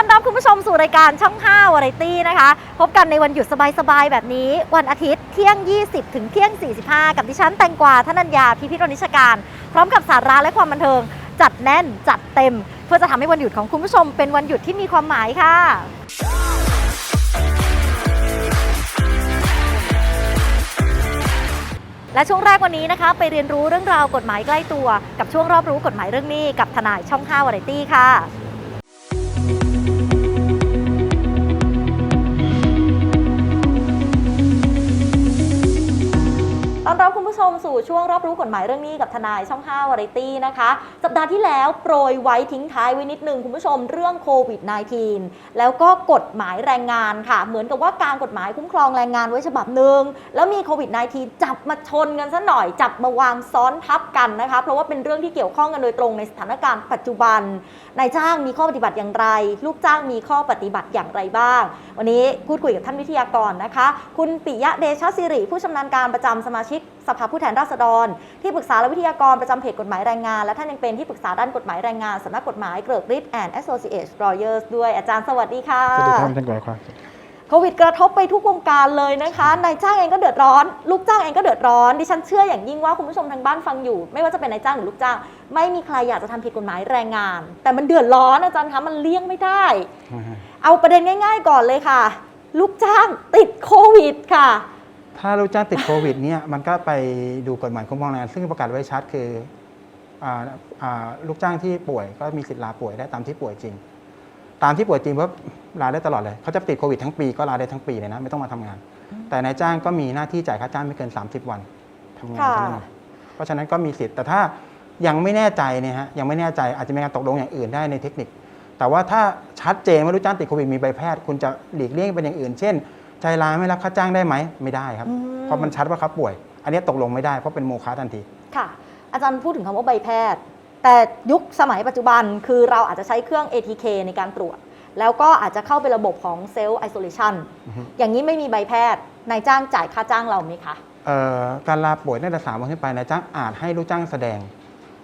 ต้อนรับคุณผู้ชมสู่รายการช่อง5วาไรตี้นะคะ พบกันในวันหยุดสบายๆ แบบนี้ วันอาทิตย์เที่ยง 20 ถึงเที่ยง 45 กับดิฉันแตงกวาธนัญญาพิพิธรนิชการ พร้อมกับสาระและความบันเทิง จัดแน่นจัดเต็ม เพื่อจะทำให้วันหยุดของคุณผู้ชมเป็นวันหยุดที่มีความหมายค่ะและช่วงแรกวันนี้นะคะไปเรียนรู้เรื่องราวกฎหมายใกล้ตัว กับช่วงรอบรู้กฎหมายเรื่องนี้กับทนายช่อง5วาไรตี้ค่ะ ต้อนรับคุณ ผู้ชมสู่ช่วงรอบรู้กฎหมายเรื่องนี้กับทนายช่อง 5 วาไรตี้นะคะ สัปดาห์ที่แล้วโปรยไว้ทิ้งท้ายไว้นิดนึงคุณผู้ชมเรื่องโควิด -19 แล้วก็กฎหมายแรงงานค่ะ เหมือนกับว่าการกฎหมายคุ้มครองแรงงานไว้ฉบับหนึ่งแล้วมีโควิด -19 จับมาชนกันซะหน่อย จับมาวางซ้อนทับกันนะคะ เพราะว่าเป็นเรื่องที่เกี่ยวข้องกันโดยตรงในสถานการณ์ปัจจุบันนายจ้างมีข้อปฏิบัติอย่างไร ลูกจ้างมีข้อปฏิบัติอย่างไรบ้าง วันนี้พูดคุยกับท่านวิทยากรนะคะ คุณปิยะเดชสิริผู้ชำนาญการประจำสมาชิก สภาผู้แทนราษฎร ที่ปรึกษาและวิทยากรประจำเพจกฎหมายแรงงาน และท่านยังเป็นที่ปรึกษาด้านกฎหมายแรงงานสำนักกฎหมายเกริกฤทธิ์แอนด์แอสโซเ a t e Lawyers ด้วยอาจารย์สวัสดีค่ะ สวัสดีครับท่านกอยครับโควิดกระทบไปทุกวงการเลยนะคะนายจ้างเองก็เดือดร้อน ลูกจ้างเองก็เดือดร้อน ดิฉันเชื่ออย่างยิ่งว่าคุณผู้ชมทางบ้านฟังอยู่ ไม่ว่าจะเป็นนายจ้างหรือลูกจ้าง ไม่มีใครอยากจะทำผิดกฎหมายแรงงาน แต่มันเดือดร้อนอาจารย์คะมันเลี่ยงไม่ได้ เอาประเด็นง่าย ๆ ก่อนเลยค่ะ ลูกจ้างติดโควิดค่ะ ถ้าลูกจ้างติดโควิดเนี่ยมันก็ไปดูกฎหมายคุ้มครองแรงงานซึ่งประกาศไว้ชัดคืออ่าอ่าลูกจ้างที่ป่วยก็มีสิทธิ์ลาป่วยได้ตามที่ป่วยจริง ตามที่ป่วยจริงว่าลาได้ตลอดเลยเขาจะติดโควิดทั้งปีก็ลาได้ทั้งปีเลยนะไม่ต้องมาทำงาน แต่นายจ้างก็มีหน้าที่จ่ายค่าจ้างไม่เกิน 30 วันทำงานค่ะเท่านั้นเองเพราะฉะนั้นก็มีสิทธิ์แต่ถ้ายังไม่แน่ใจเนี่ยฮะยังไม่แน่ใจอาจจะมีการตกลงอย่างอื่นได้ในเทคนิค แต่ว่าถ้าชัดเจนว่าลูกจ้างติดโควิดมีใบแพทย์ คุณจะหลีกเลี่ยงเป็นอย่างอื่น เช่น ใจร้ายไม่รับค่าจ้างได้ไหมไม่ได้ครับ อืม เพราะมันชัดว่าเขาป่วย อันนี้ตกลงไม่ได้เพราะเป็นโมฆะทันที ค่ะ อาจารย์พูดถึงคำว่าใบแพทย์ แต่ยุคสมัยปัจจุบันคือเราอาจจะใช้เครื่อง ATK ในการตรวจ แล้วก็อาจจะเข้าไประบบของเซลล์ไอโซเลชันอือฮึ อย่างนี้ไม่มีใบแพทย์นายจ้างจ่ายค่าจ้างเราไหมคะ เอ่อการลาป่วยตั้งแต่สามวันขึ้นไปนายจ้างอาจให้ลูกจ้างแสดง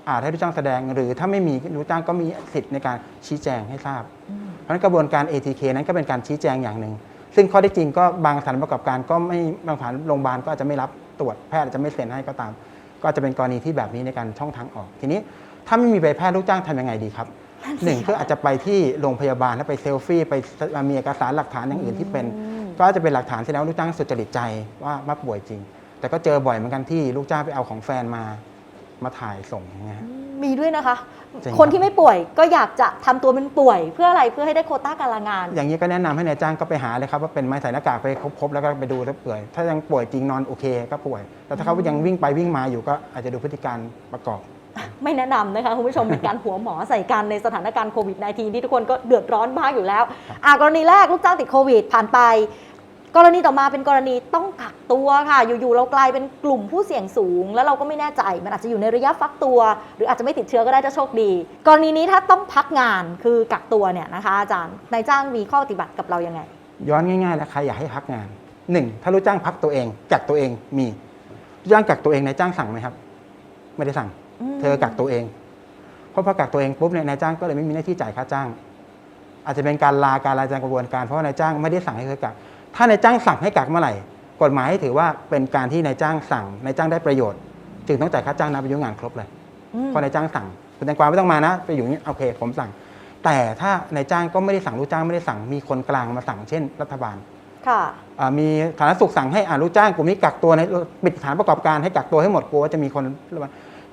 อาจให้ลูกจ้างแสดง หรือถ้าไม่มีลูกจ้างก็มีสิทธิ์ในการชี้แจงให้ทราบ เพราะฉะนั้นกระบวนการ ATK นั้นก็เป็นการชี้แจงอย่างหนึ่ง ซึ่งข้อได้จริงก็บางสถานประกอบการก็ไม่บางสถานโรงพยาบาลก็อาจจะไม่รับตรวจแพทย์อาจจะไม่เซ็นให้ก็ตาม ก็จะเป็นกรณีที่แบบนี้ในการช่องทางออก ทีนี้ถ้าไม่มีใบแพทย์ลูกจ้างทำยังไงดีครับหนึ่งคืออาจจะไปที่โรงพยาบาลแล้วไปเซลฟี่ไปมีเอกสารหลักฐานอย่างอื่นที่เป็นอืมก็จะเป็นหลักฐานแสดงว่าลูกจ้างสุจริตใจว่ามาป่วยจริง แต่ก็เจอบ่อยเหมือนกันที่ลูกจ้างไปเอาของแฟนมา มาถ่ายส่งอย่างเงี้ยฮะ มีด้วยนะคะ จริงครับ คนที่ไม่ป่วยก็อยากจะทำตัวเป็นป่วยเพื่ออะไรเพื่อให้ได้โควต้าการลางาน อย่างนี้ก็แนะนำให้นายจ้างก็ไปหาเลยครับว่าเป็นไหมใส่หน้ากากไปครบๆแล้วก็ไปดูแล้วป่วยถ้ายังป่วยจริงนอนโอเคก็ป่วย แต่ถ้าเขายังวิ่งไปวิ่งมาอยู่ก็อาจจะดูพฤติการประกอบ ไม่แนะนำนะคะคุณผู้ชม เป็นการหัวหมอใส่กันในสถานการณ์โควิด -19 ที่ทุกคนก็เดือดร้อนมากอยู่แล้ว อ่ากรณีแรกลูกจ้างติดโควิดผ่านไป กรณีต่อมาเป็นกรณีต้องกักตัวค่ะ อยู่ๆเรากลายเป็นกลุ่มผู้เสี่ยงสูง แล้วเราก็ไม่แน่ใจ มันอาจจะอยู่ในระยะฟักตัว หรืออาจจะไม่ติดเชื้อก็ได้ถ้าโชคดี กรณีนี้ถ้าต้องพักงานคือกักตัวเนี่ยนะคะอาจารย์นายจ้างมีข้อปฏิบัติกับเรายังไง ย้อนง่ายๆแล้วใครอยากให้พักงานหนึ่งถ้าลูกจ้างพักตัวเองกักตัวเองมีลูกจ้างกักตัวเองนายจ้างสั่งไหมครับ ไม่ได้สั่งมเธอกักตัวเองเพราะพอกักตัวเองปุ๊บเนี่ยนายจ้างก็เลยไม่มีหน้าที่จ่ายค่าจ้าง อาจจะเป็นการลาการลาจากกระบวนการเพราะว่านายจ้างไม่ได้สั่งให้เธอกัก ถ้านายจ้างสั่งให้กักเมื่อไหร่ กฎหมายให้ถือว่าเป็นการที่นายจ้างสั่งนายจ้างได้ประโยชน์ จึงต้องจ่ายค่าจ้างนับอายุงานครบเลยอืมเพราะนายจ้างสั่งคุณแตงกวาไม่ต้องมานะไปอยู่นี่โอเค ผมสั่ง แต่ถ้านายจ้างก็ไม่ได้สั่งลูกจ้างไม่ได้สั่งมีคนกลางมาสั่งเช่น รัฐบาลค่ะอ่ามีฐานะสุขสั่งให้อ่าลูกจ้างกลุ่มนี้กักตัวในปิดสถานประกอบการให้กักตัวให้หมดกลัวว่าจะมีคน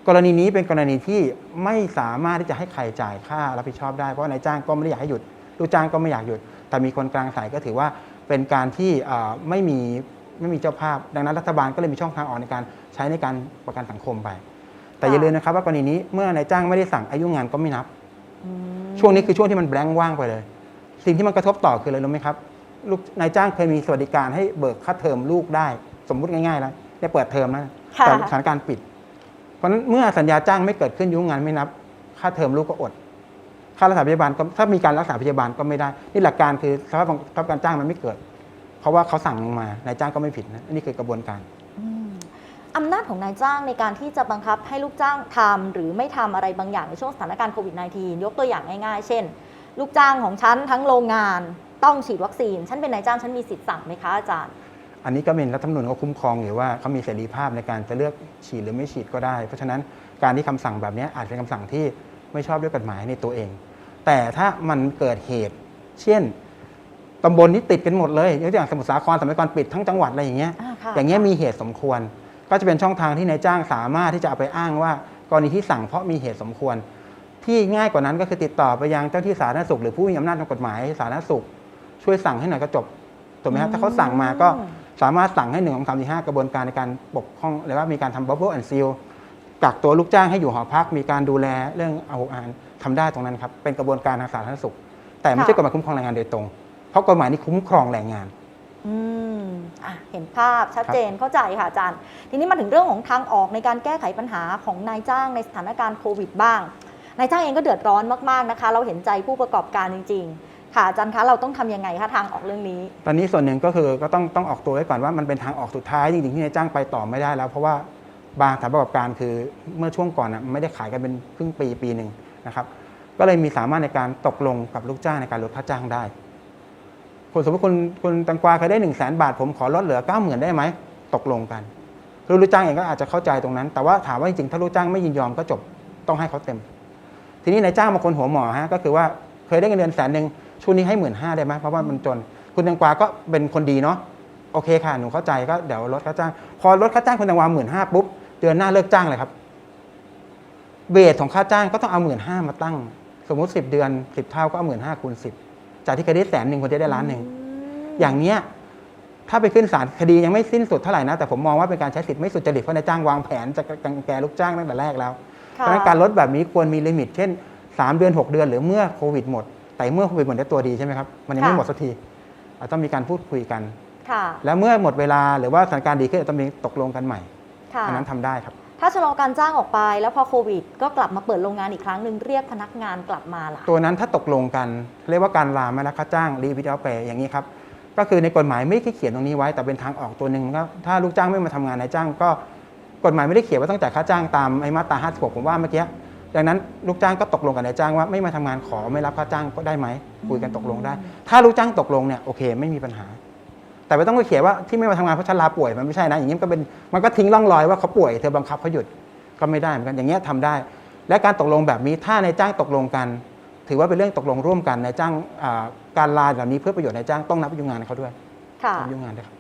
กรณีนี้เป็นกรณีที่ไม่สามารถที่จะให้ใครจ่ายค่ารับผิดชอบได้เพราะนายจ้างก็ไม่ได้อยากให้หยุดลูกจ้างก็ไม่อยากหยุด แต่มีคนกลางสายก็ถือว่า เป็นการที่อ่าไม่มีไม่มีเจ้าภาพ ดังนั้นรัฐบาลก็เลยมีช่องทางออกในการใช้ในการประกันสังคมไป แต่อย่าลืมนะครับว่ากรณีนี้เมื่อนายจ้างไม่ได้สั่งอายุงานก็ไม่นับอืมช่วงนี้คือช่วงที่มันแบงค์ว่างไปเลย สิ่งที่มันกระทบต่อคืออะไรรู้ไหมครับลูกนายจ้างเคยมีสวัสดิการให้เบิกค่าเทอมลูกได้ สมมุติง่ายๆแล้วได้เปิดเทอมนะค่ะแต่สถานการณ์ปิด เพราะฉะนั้นเมื่อสัญญาจ้างไม่เกิดขึ้นอายุงานไม่นับ ค่าเทอมลูกก็อด ค่ารักษาพยาบาลก็ถ้ามีการรักษาพยาบาลก็ไม่ได้ นี่หลักการคือสภาพบังคับการจ้างมันไม่เกิด เพราะว่าเขาสั่งลงมานายจ้างก็ไม่ผิดนะนี่คือกระบวนการอืมอำนาจของนายจ้างในการที่จะบังคับให้ลูกจ้างทำหรือไม่ทำอะไรบางอย่างในช่วงสถานการณ์โควิด -19 ยกตัวอย่างง่ายๆ เช่น ลูกจ้างของฉันทั้งโรงงานต้องฉีดวัคซีน ฉันเป็นนายจ้างฉันมีสิทธิ์สั่งไหมคะอาจารย์ อันนี้ก็เป็นรัฐธรรมนูญเขาคุ้มครองอยู่ว่าเขามีเสรีภาพในการจะเลือกฉีดหรือไม่ฉีดก็ได้ เพราะฉะนั้นการที่คำสั่งแบบนี้อาจเป็นคำสั่งที่ไม่ชอบด้วยกฎหมายในตัวเอง แต่ถ้ามันเกิดเหตุ เช่นตำบลนี้ติดกันหมดเลยยกตัวอย่างสมุทรสาครสมัยก่อนปิดทั้งจังหวัดอะไรอย่างเงี้ย อ่าค่ะอย่างเงี้ยมีเหตุสมควร ก็จะเป็นช่องทางที่นายจ้างสามารถที่จะเอาไปอ้างว่า กรณีที่สั่งเพราะมีเหตุสมควร ที่ง่ายกว่านั้นก็คือติดต่อไปยังเจ้าที่สาธารณสุข หรือผู้มีอำนาจทางกฎหมายสาธารณสุข ช่วยสั่งให้หน่อยก็จบถูกไหมครับถ้าเขาสั่งมาก็สามารถสั่งให้หนึ่งของสามสี่ห้ากระบวนการในการปกป้องหรือว่ามีการทำ bubble and seal กักตัวลูกจ้างให้อยู่หอพักมีการดูแลเรื่องเอาอาหาร ทำได้ตรงนั้นครับเป็นกระบวนการทางสาธารณสุข แต่ไม่ใช่กฎหมายคุ้มครองแรงงานโดยตรง เพราะกฎหมายนี้คุ้มครองแรงงานอืมอะเห็นภาพชัดเจนเข้าใจค่ะอาจารย์ ทีนี้มาถึงเรื่องของทางออกในการแก้ไขปัญหาของนายจ้างในสถานการณ์โควิดบ้างนายจ้างเองก็เดือดร้อนมากๆนะคะ เราเห็นใจผู้ประกอบการจริง ๆ ค่ะอาจารย์คะเราต้องทำยังไงคะทางออกเรื่องนี้ ตอนนี้ส่วนหนึ่งก็คือก็ต้องต้องออกตัวไว้ก่อนว่ามันเป็นทางออกสุดท้ายจริงๆที่นายจ้างไปต่อไม่ได้แล้ว เพราะว่าบางสถานประกอบการคือเมื่อช่วงก่อนนะไม่ได้ขายกันเป็นครึ่งปีปีหนึ่ง นะครับ ก็เลยมีสามารถในการตกลงกับลูกจ้างในการลดค่าจ้างได้คุณสมมติคุณคุณตังกวาเคยได้หนึ่งแสนบาท ผมขอลดเหลือเก้าหมื่นได้ไหมตกลงกันคือลูกจ้างเองก็อาจจะเข้าใจตรงนั้น แต่ว่าถามว่าจริงๆถ้าลูกจ้างไม่ยินยอมก็จบต้องให้เขาเต็ม ทีนี้นายจ้างบางคนหัวหมอฮะก็คือว่าเคยได้เงินเดือนแสนหนึ่งช่วงนี้ให้หมื่นห้าได้ไหมเพราะว่ามันจน คุณตังกวาก็เป็นคนดีเนาะโอเคค่ะหนูเข้าใจก็เดี๋ยวลดค่าจ้าง พอลดค่าจ้างคุณตังกวาหมื่นห้าปุ๊บเดือนหน้าเลิกจ้างเลยครับ เบสของค่าจ้างก็ต้องเอาหมื่นห้ามาตั้ง สมมุติสิบเดือนสิบเท่าก็เอาหมื่นห้าคูณสิบจากที่เคยได้แสนหนึ่งคนจะได้ล้านหนึ่งอย่างเนี้ยถ้าไปขึ้นศาลคดียังไม่สิ้นสุดเท่าไหร่นะ แต่ผมมองว่าเป็นการใช้สิทธิ์ไม่สุจริตเพราะนายจ้างวางแผนจะกังแกลูกจ้างตั้งแต่แรกแล้วเพค่ะราะฉะนั้นการลดแบบนี้ควรมีลิมิต เช่น 3 เดือน 6 เดือนหรือเมื่อโควิดหมด แต่เมื่อโควิดหมดได้ตัวดีใช่ไหมครับ มันยังไม่ค่ะหมดสักทีอาจต้องมีการพูดคุยกันค่ะแล้วเมื่อหมดเวลาหรือว่าสถานการณ์ดีขึ้นอาจต้องมีตกลงกันใหม่ค่ะอันนั้นทำได้ครับ ถ้าชะลอการจ้างออกไป แล้วพอโควิด ก็กลับมาเปิดโรงงานอีกครั้งหนึ่งเรียกพนักงานกลับมาล่ะตัวนั้นถ้าตกลงกัน เรียกว่าการลาไม่รับค่าจ้างรีวิดเอาเปอย่างนี้ครับก็คือในกฎหมายไม่ได้เขียนตรงนี้ไว้ แต่เป็นทางออกตัวหนึ่งก็ถ้าลูกจ้างไม่มาทำงานนายจ้าง ก็กฎหมายไม่ได้เขียนว่าต้องจ่ายค่าจ้างตามไอ้มาตรา56ผมว่าเมื่อกี้ดังนั้นลูกจ้างก็ตกลงกับนายจ้างว่าไม่มาทำงานขอไม่รับค่าจ้างก็ได้ไหมคุยกันตกลงได้ ถ้าลูกจ้างตกลงเนี่ยโอเค ไม่มีปัญหา แต่ไม่ต้องไปเขียนว่าที่ไม่มาทำงานเพราะฉันลาป่วยมันไม่ใช่นะอย่างนี้มันก็เป็นมันก็ทิ้งร่องรอยว่าเขาป่วยเธอบังคับเขาหยุดก็ไม่ได้เหมือนกันอย่างเงี้ยทำได้ และการตกลงแบบนี้ถ้านายจ้างตกลงกัน ถือว่าเป็นเรื่องตกลงร่วมกันนายจ้างอ่าการลาแบบนี้เพื่อประโยชน์นายจ้างต้องนับอายุงานเขาด้วยค่ะ นับอายุงานด้วยครับ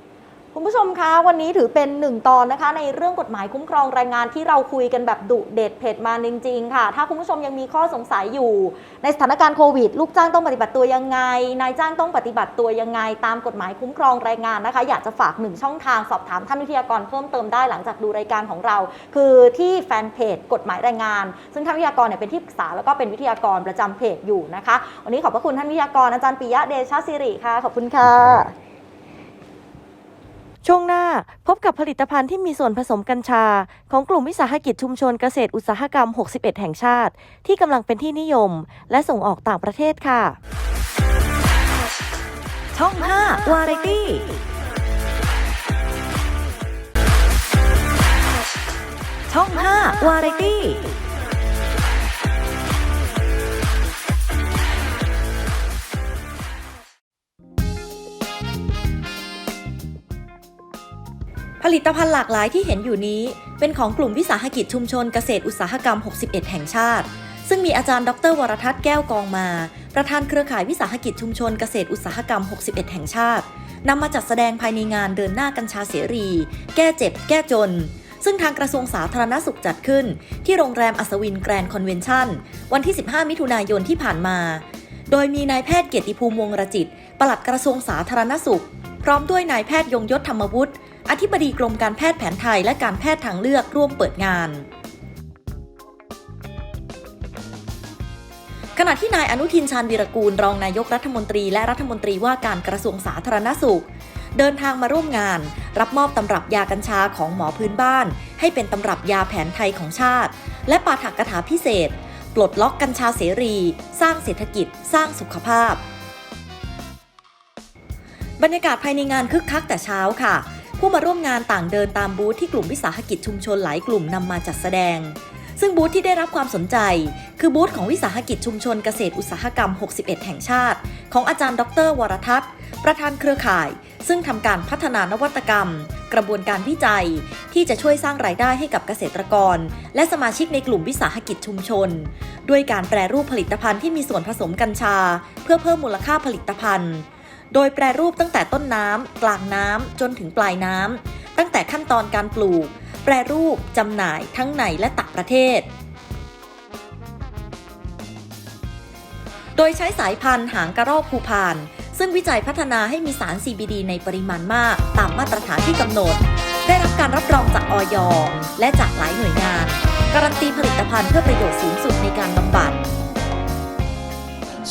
คุณผู้ชมคะวันนี้ถือเป็นหนึ่งตอนนะคะ ในเรื่องกฎหมายคุ้มครองแรงงานที่เราคุยกันแบบดุเด็ดเผ็ดมาจริงๆค่ะ ถ้าคุณผู้ชมยังมีข้อสงสัยอยู่ ในสถานการณ์โควิด ลูกจ้างต้องปฏิบัติตัวยังไง นายจ้างต้องปฏิบัติตัวยังไง ตามกฎหมายคุ้มครองแรงงานนะคะ อยากจะฝากหนึ่งช่องทางสอบถามท่านวิทยากรเพิ่มเติมได้หลังจากดูรายการของเรา คือที่แฟนเพจกฎหมายแรงงาน ซึ่งท่านวิทยากรเนี่ยเป็นที่ปรึกษาแล้วก็เป็นวิทยากรประจำเพจอยู่นะคะ วันนี้ขอบพระคุณท่านวิทยากรอาจารย์ปิยะเดชสิริค่ะขอบคุณค่ะ ช่วงหน้าพบกับผลิตภัณฑ์ที่มีส่วนผสมกัญชา ของกลุ่มวิสาหกิจชุมชนเกษตรอุตสาหกรรม 61 แห่งชาติ ที่กำลังเป็นที่นิยม และส่งออกต่างประเทศค่ะ ช่อง 5 วาไรตี้ช่อง 5 วาไรตี้ ผลิตภัณฑ์หลากหลายที่เห็นอยู่นี้ เป็นของกลุ่มวิสาหกิจชุมชนเกษตรอุตสาหกรรม 61 แห่งชาติ ซึ่งมีอาจารย์ดร วรทัศน์แก้วกองมา ประธานเครือข่ายวิสาหกิจชุมชนเกษตรอุตสาหกรรม 61 แห่งชาตินำมาจัดแสดงภายในงานเดินหน้ากัญชาเสรี แก้เจ็บ แก้จน ซึ่งทางกระทรวงสาธารณสุขจัดขึ้น ที่โรงแรมอัศวินแกรนด์คอนเวนชั่น วันที่ 15 มิถุนายนที่ผ่านมา โดยมีนายแพทย์เกียรติภูมิวงรจิตปลัดกระทรวงสาธารณสุข พร้อมด้วยนายแพทย์ยงยศธรรมวุฒิ อธิบดีกรมการแพทย์แผนไทยและการแพทย์ทางเลือกร่วมเปิดงานขณะที่นายอนุทินชาญวีรกูลรองนายกรัฐมนตรีและรัฐมนตรีว่าการกระทรวงสาธารณสุข เดินทางมาร่วมงาน รับมอบตำรับยากัญชาของหมอพื้นบ้าน ให้เป็นตำรับยาแผนไทยของชาติ และปาฐกถาพิเศษ ปลดล็อกกัญชาเสรี สร้างเศรษฐกิจ สร้างสุขภาพ บรรยากาศภายในงานคึกคักแต่เช้าค่ะ ผู้มาร่วมงานต่างเดินตามบูธที่กลุ่มวิสาหกิจชุมชนหลายกลุ่มนำมาจัดแสดง ซึ่งบูธที่ได้รับความสนใจ คือบูธของวิสาหกิจชุมชนเกษตรอุตสาหกรรม 61 แห่งชาติ ของอาจารย์ ดร วรทัศน์ ประธานเครือข่าย ซึ่งทำการพัฒนานวัตกรรม กระบวนการวิจัย ที่จะช่วยสร้างรายได้ให้กับเกษตรกร และสมาชิกในกลุ่มวิสาหกิจชุมชน ด้วยการแปรรูปผลิตภัณฑ์ที่มีส่วนผสมกัญชา เพื่อเพิ่มมูลค่าผลิตภัณฑ์ โดยแปรรูปตั้งแต่ต้นน้ำกลางน้ำจนถึงปลายน้ำตั้งแต่ขั้นตอนการปลูก แปรรูปจำหน่ายทั้งในและต่างประเทศ โดยใช้สายพันธุ์หางกระรอกภูพาน ซึ่งวิจัยพัฒนาให้มีสาร CBD ในปริมาณมาก ตามมาตรฐานที่กำหนด ได้รับการรับรองจากออยและจากหลายหน่วยงาน การันตีผลิตภัณฑ์เพื่อประโยชน์สูงสุดในการบำบัด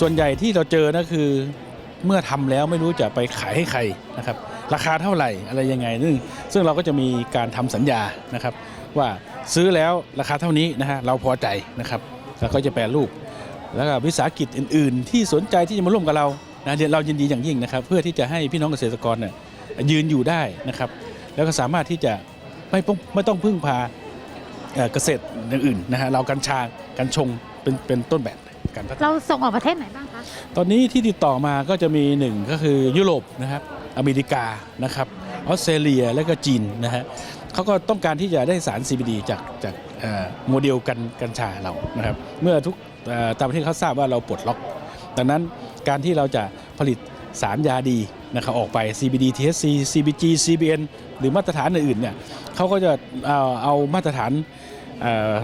ส่วนใหญ่ที่เราเจอนะคือ เมื่อทำแล้วไม่รู้จะไปขายให้ใครนะครับราคาเท่าไหร่อะไรยังไงซึ่งซึ่งเราก็จะมีการทำสัญญานะครับ ว่าซื้อแล้วราคาเท่านี้นะฮะเราพอใจนะครับแล้วก็จะแปรรูป แล้วก็วิสาหกิจอื่น ๆ ที่สนใจที่จะมาร่วมกับเรานะเรายินดีอย่างยิ่งนะครับ เพื่อที่จะให้พี่น้องเกษตรกรเนี่ยยืนอยู่ได้นะครับ แล้วก็สามารถที่จะไม่ต้องไม่ต้องพึ่งพาเอ่อเกษตรอย่างอื่นนะฮะเรากัญชากัญชงเป็นเป็นต้นแบบ การพัฒนาเราส่งออกประเทศไหนบ้างคะ ตอนนี้ที่ติดต่อมาก็จะมีหนึ่งก็คือยุโรปนะครับอเมริกานะครับออสเตรเลียและก็จีนนะฮะเขาก็ต้องการที่จะได้สาร CBD จากจากเอ่อโมเดลกันกัญชาเรานะครับเมื่อทุกเอ่อต่างประเทศเขาทราบว่าเราปลดล็อก ดังนั้นการที่เราจะผลิตสารยาดีนะครับออกไป CBD THC CBG CBN หรือมาตรฐานอื่นๆเนี่ยเขาก็จะเอาเอามาตรฐานเอ่อ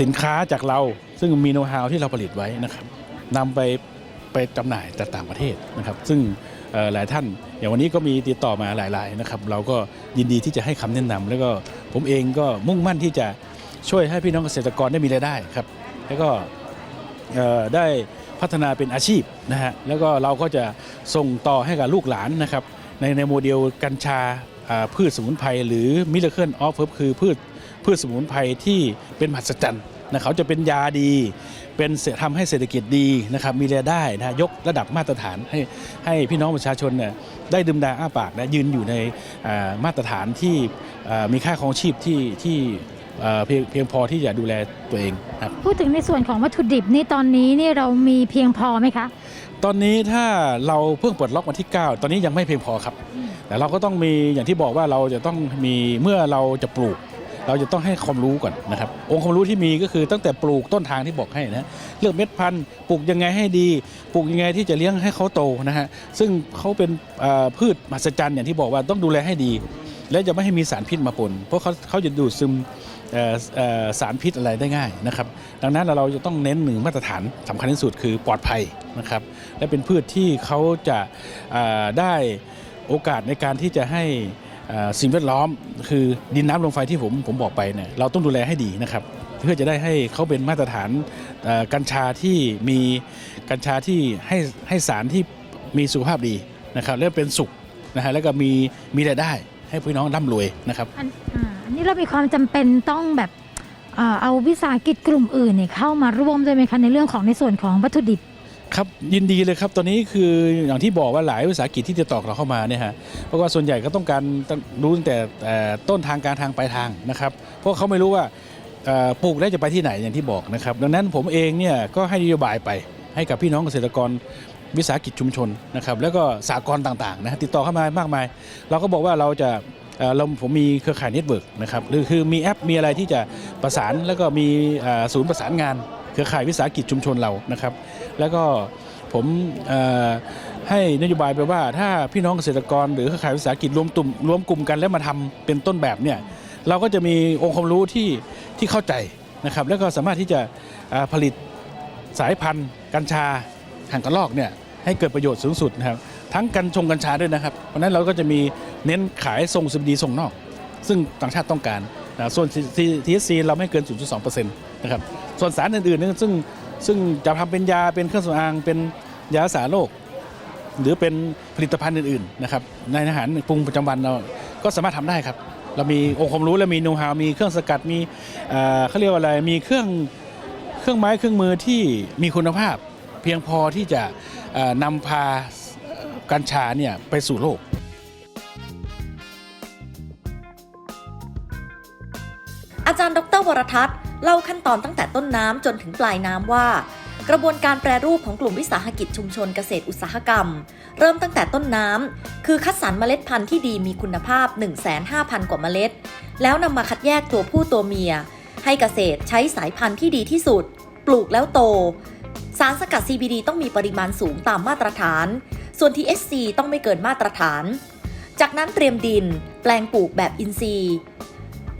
สินค้าจากเราซึ่งมีโน้ตฮาวที่เราผลิตไว้นะครับนำไปไปจำหน่ายจากต่างประเทศนะครับ ซึ่งหลายท่านอย่างวันนี้ก็มีติดต่อมาหลาย ๆ นะครับ เราก็ยินดีที่จะให้คำแนะนำแล้วก็ผมเองก็มุ่งมั่นที่จะช่วยให้พี่น้องเกษตรกรได้มีรายได้ครับ แล้วก็ได้พัฒนาเป็นอาชีพนะฮะแล้วก็เราก็จะส่งต่อให้กับลูกหลานนะครับ ในในโมเดลกัญชาอ่าพืชสมุนไพรหรือมิลเลอร์เคิลออฟเฟิร์คือพืช พืชสมุนไพรที่เป็นมหัศจรรย์นะเขาจะเป็นยาดี เป็นเสทำให้เศรษฐกิจดีนะครับมีรายได้นะยกระดับมาตรฐานให้ให้พี่น้องประชาชนเนี่ยได้ดื่มดาอ้าปากนะยืนอยู่ในอ่ามาตรฐานที่อ่ามีค่าครองชีพที่ที่อ่าเพียงเพียงพอที่จะดูแลตัวเองครับพูดถึงในส่วนของวัตถุดิบนี่ตอนนี้นี่เรามีเพียงพอไหมคะ ตอนนี้ถ้าเราเพิ่งปลดล็อกวันที่ 9 ตอนนี้ยังไม่เพียงพอครับ แต่เราก็ต้องมีอย่างที่บอกว่าเราจะต้องมีเมื่อเราจะปลูก เราจะต้องให้ความรู้ก่อนนะครับองค์ความรู้ที่มีก็คือตั้งแต่ปลูกต้นทางที่บอกให้นะเลือกเม็ดพันธุ์ปลูกยังไงให้ดี ปลูกยังไงที่จะเลี้ยงให้เขาโตนะฮะซึ่งเขาเป็นพืชมหัศจรรย์อย่างที่บอกว่าต้องดูแลให้ดี และจะไม่ให้มีสารพิษมาปนเพราะเขาเขาจะดูดซึมสารพิษอะไรได้ง่ายนะครับ ดังนั้นเราจะต้องเน้นหนึ่งมาตรฐานสำคัญที่สุดคือปลอดภัยนะครับ และเป็นพืชที่เขาจะได้โอกาสในการที่จะให้ สิ่งแวดล้อม คือดินน้ำลมไฟที่ผมผมบอกไปเนี่ยเราต้องดูแลให้ดีนะครับ เพื่อจะได้ให้เขาเป็นมาตรฐานกัญชาที่มีกัญชาที่ให้ให้สารที่มีสุขภาพดีนะครับและเป็นสุขนะฮะแล้วก็มีมีรายได้ให้พี่น้องร่ำรวยนะครับอันนี้เรามีความจำเป็นต้องแบบเอ่อเอาวิสาหกิจกลุ่มอื่นเนี่ยเข้ามาร่วมด้วยไหมคะในเรื่องของในส่วนของวัตถุดิบ ครับยินดีเลยครับตอนนี้คืออย่างที่บอกว่าหลายวิสาหกิจที่จะตอกเราเข้ามาเนี่ยฮะเพราะว่าส่วนใหญ่ก็ต้องการต้องรู้ตั้งแต่ต้นทางการทางปลายทางนะครับ เพราะเขาไม่รู้ว่าปลูกแล้วจะไปที่ไหนอย่างที่บอกนะครับ ดังนั้นผมเองเนี่ยก็ให้นโยบายไปให้กับพี่น้องเกษตรกรวิสาหกิจชุมชนนะครับแล้วก็สากลต่างๆนะติดต่อเข้ามามากมาย เราก็บอกว่าเราจะเราผมมีเครือข่ายเน็ตเวิร์กนะครับหรือคือมีแอปมีอะไรที่จะประสานแล้วก็มีศูนย์ประสานงาน รือข่ายวิสาหกิจชุมชนเรานะครับ แล้วก็ผมให้นโยบายไปว่า ถ้าพี่น้องเกษตรกร หรือเครือข่ายวิสาหกิจรวมตุ่มรวมกลุ่มกันแล้วมาทำเป็นต้นแบบเนี่ยเราก็จะมีองค์ความรู้ที่ที่เข้าใจนะครับ แล้วก็สามารถที่จะผลิตสายพันธุ์ กัญชาห่างกระลอกเนี่ยให้เกิดประโยชน์สูงสุดนะครับ ทั้งกัญชงกัญชาด้วยนะครับ เพราะนั้นเราก็จะมีเน้นขายส่ง CBD ส่งนอก ซึ่งต่างชาติต้องการนะส่วน THC เราไม่เกิน 0.2%นะครับ ส่วนสารอื่นๆซึ่งซึ่งจะทำเป็นยาเป็นเครื่องสำอางเป็นยารักษาโรคหรือเป็นผลิตภัณฑ์อื่นๆนะครับในอาหารปรุงประจำวันเราก็สามารถทำได้ครับ เรามีองค์ความรู้และมีโน้ตฮาวมีเครื่องสกัดมีเขาเรียกว่าอะไรมีเครื่องเครื่องไม้เครื่องมือที่มีคุณภาพ เพียงพอที่จะเอ่อนำพากัญชาเนี่ยไปสู่โลกอาจารย์ดรวรทัศน์ เล่าขั้นตอนตั้งแต่ต้นน้ำจนถึงปลายน้ำว่า กระบวนการแปรรูปของกลุ่มวิสาหกิจชุมชนเกษตรอุตสาหกรรม เริ่มตั้งแต่ต้นน้ำคือคัดสรรเมล็ดพันธุ์ที่ดีมีคุณภาพ 15,000 กว่าเมล็ด แล้วนำมาคัดแยกตัวผู้ตัวเมีย ให้เกษตรใช้สายพันธุ์ที่ดีที่สุด ปลูกแล้วโต สารสกัด CBD ต้องมีปริมาณสูงตามมาตรฐาน ส่วน THC ต้องไม่เกินมาตรฐาน จากนั้นเตรียมดิน แปลงปลูกแบบอินทรีย์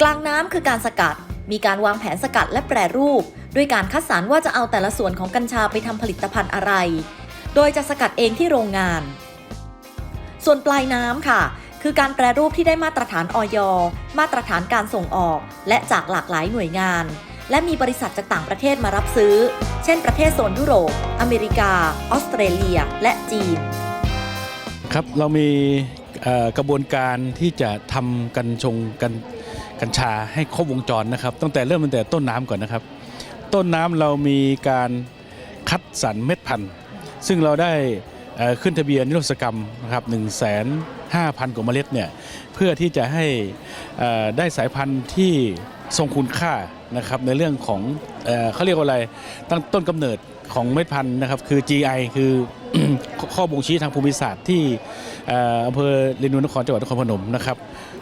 กลางน้ำคือการสกัด มีการวางแผนสกัดและแปรรูป ด้วยการคัดสรรว่าจะเอาแต่ละส่วนของกัญชาไปทำผลิตภัณฑ์อะไร โดยจะสกัดเองที่โรงงาน ส่วนปลายน้ำค่ะ คือการแปรรูปที่ได้มาตรฐานออยมาตรฐานการส่งออก และจากหลากหลายหน่วยงาน และมีบริษัทจากต่างประเทศมารับซื้อ เช่น ประเทศโซนยุโรป อเมริกา ออสเตรเลีย และจีน ครับเรามีกระบวนการที่จะทำกัญชงกัน กัญชาให้ครบวงจรนะครับ ตั้งแต่เริ่มตั้งแต่ต้นน้ำก่อนนะครับ ต้นน้ำเรามีการคัดสรรเม็ดพันธุ์ซึ่งเราได้ขึ้นทะเบียนนิรโทษกรรมนะครับ1 5 0 0 0 กว่าเมล็ดเนี่ยเพื่อที่จะให้ได้สายพันธุ์ที่ทรงคุณค่านะครับในเรื่องของเอเขาเรียกว่าอะไรตั้งต้นกำเนิดของเม็ดพันธุ์นะครับคือ GI คือข้อบ่งชี้ทางภูมิศาสตร์ที่เอ่ออำเภอเรนูนครจังหวัดนครพนมนะครับ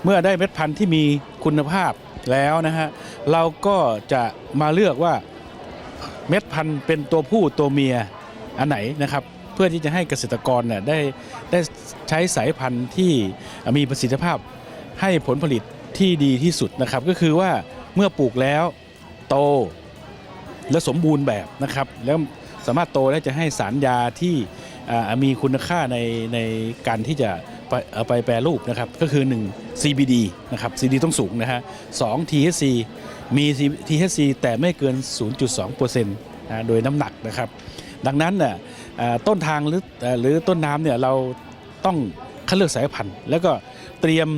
เมื่อได้เม็ดพันธุ์ที่มีคุณภาพแล้วนะฮะเราก็จะมาเลือกว่าเม็ดพันธุ์เป็นตัวผู้ตัวเมียอันไหนนะครับ เพื่อที่จะให้เกษตรกรเนี่ยได้ได้ใช้สายพันธุ์ที่มีประสิทธิภาพให้ผลผลิตที่ดีที่สุดนะครับ ก็คือว่าเมื่อปลูกแล้วโตและสมบูรณ์แบบนะครับ แล้วสามารถโตและจะให้สารยาที่มีคุณค่าในในการที่จะ ไปเอาไปแปรรูปนะครับก็คือ 1 CBD นะครับ CBD ต้องสูงนะฮะ2 THC มี THC แต่ไม่เกิน 0.2%นะโดยน้ำหนักนะครับ ดังนั้นน่ะอ่าต้นทางหรือหรือต้นน้ำเนี่ยเราต้องคัดเลือกสายพันธุ์ แล้วก็เตรียม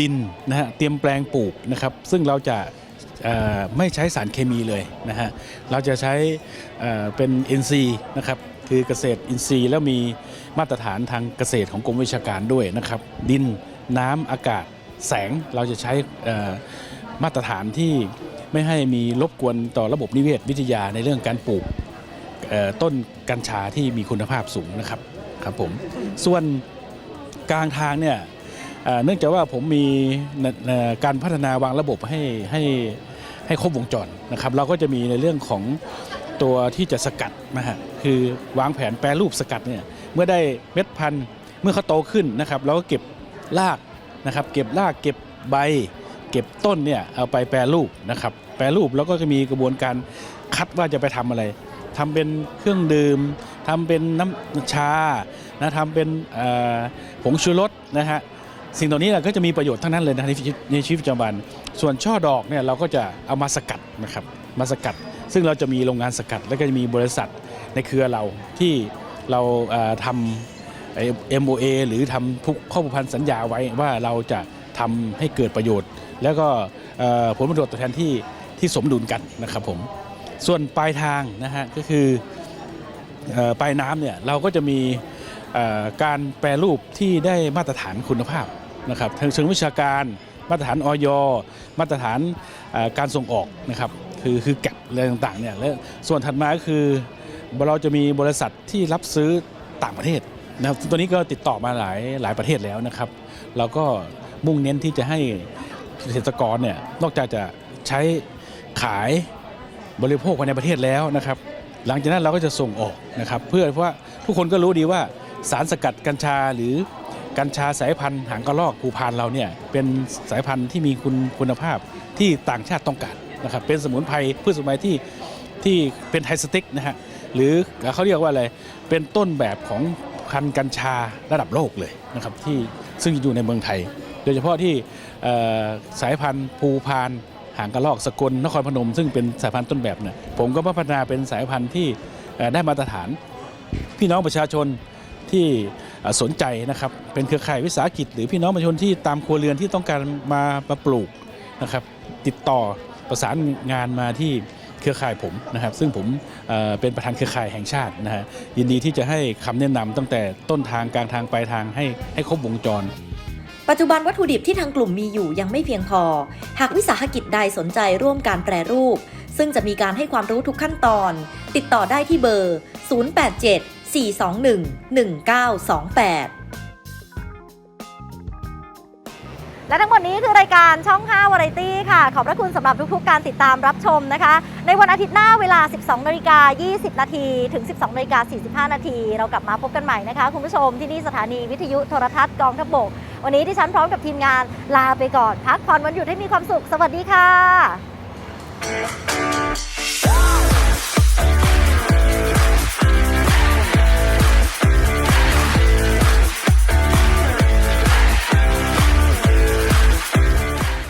ดินนะฮะเตรียมแปลงปลูกนะครับ ซึ่งเราจะไม่ใช้สารเคมีเลยนะฮะเราจะใช้เอ่อเป็นอินทรีย์นะครับคือเกษตรอินทรีย์แล้วมี มาตรฐานทางเกษตรของกรมวิชาการด้วยนะครับ ดินน้ำอากาศแสงเราจะใช้มาตรฐานที่ไม่ให้มีรบกวนต่อระบบนิเวศวิทยาในเรื่องการปลูกต้นกัญชาที่มีคุณภาพสูงนะครับครับผมส่วนกลางทางเนี่ยเนื่องจากว่าผมมีการพัฒนาวางระบบให้ให้ให้ครบวงจรนะครับ เราก็จะมีในเรื่องของตัวที่จะสกัดนะฮะคือวางแผนแปรรูปสกัดเนี่ย เมื่อได้เม็ดพันธุ์เมื่อเขาโตขึ้นนะครับเราก็เก็บรากนะครับ เก็บรากเก็บใบ เก็บต้นเนี่ยเอาไปแปรรูปนะครับ แปรรูปแล้วก็จะมีกระบวนการคัดว่าจะไปทำอะไรทำเป็นเครื่องดื่มทำเป็นน้ำชานะทำเป็นผงชูรสนะฮะสิ่งเหล่านี้เราก็จะมีประโยชน์ทั้งนั้นเลยนะในชีวิตประจำวัน ส่วนช่อดอกเนี่ยเราก็จะเอามาสกัดนะครับมาสกัด ซึ่งเราจะมีโรงงานสกัด แล้วก็จะมีบริษัทในเครือเราที่ เราทำเอ็มโอเอหรือทำทุกข้อผูกพันสัญญาไว้ว่าเราจะทำให้เกิดประโยชน์ แล้วก็ผลประโยชน์ตอบแทนที่ที่สมดุลกันนะครับผมส่วนปลายทางนะฮะก็คืออปลายน้ำเนี่ยเราก็จะมีการแปรรูปที่ได้มาตรฐานคุณภาพนะครับทางเชิงวิชาการมาตรฐานออยมาตรฐานการส่งออกนะครับคือคือแกลบอะไรต่างๆเนี่ยและส่วนถัดมาก็คือ เราจะมีบริษัทที่รับซื้อต่างประเทศนะครับตัวนี้ก็ติดต่อมาหลายหลายประเทศแล้วนะครับ เราก็มุ่งเน้นที่จะให้เกษตรกรเนี่ยนอกจากจะใช้ขายบริโภคภายในประเทศแล้วนะครับ หลังจากนั้นเราก็จะส่งออกนะครับ เพื่อเพราะว่าทุกคนก็รู้ดีว่าสารสกัดกัญชาหรือกัญชาสายพันธุ์หางกระรอกภูพานเราเนี่ยเป็นสายพันธุ์ที่มีคุณคุณภาพที่ต่างชาติต้องการนะครับเป็นสมุนไพรพืชสมุนไพรที่ที่เป็นไทยสติ๊กนะฮะ หรือเขาเรียกว่าอะไรเป็นต้นแบบของพันธุ์กัญชาระดับโลกเลยนะครับที่ซึ่งอยู่ในเมืองไทย โดยเฉพาะที่สายพันธุ์ภูพานหางกระรอกสกลนครพนม ซึ่งเป็นสายพันธุ์ต้นแบบเนี่ยผมก็พัฒนาเป็นสายพันธุ์ที่ได้มาตรฐาน พี่น้องประชาชนที่สนใจนะครับเป็นเครือข่ายวิสาหกิจ หรือพี่น้องประชาชนที่ตามครัวเรือนที่ต้องการมามาปลูกนะครับติดต่อประสานงานมาที่ เครือข่ายผมนะครับ ซึ่งผมเป็นประธานเครือข่ายแห่งชาตินะฮะยินดีที่จะให้คำแนะนำตั้งแต่ต้นทางกลางทางปลายทางให้ให้ครบวงจร ปัจจุบันวัตถุดิบที่ทางกลุ่มมีอยู่ยังไม่เพียงพอ หากวิสาหกิจใดสนใจร่วมการแปรรูป ซึ่งจะมีการให้ความรู้ทุกขั้นตอน ติดต่อได้ที่เบอร์ 087 421 1928 และทั้งหมดนี้คือรายการช่อง 5 วาไรตี้ค่ะ ขอบพระคุณสำหรับทุกๆ การติดตามรับชมนะคะ ในวันอาทิตย์หน้าเวลา 12นาฬิกา20 นาทีถึง 12นาฬิกา45 นาที เรากลับมาพบกันใหม่นะคะ คุณผู้ชมที่นี่สถานีวิทยุโทรทัศน์กองทัพบก วันนี้ที่ฉันพร้อมกับทีมงานลาไปก่อน พักผ่อนวันหยุดให้มีความสุข สวัสดีค่ะ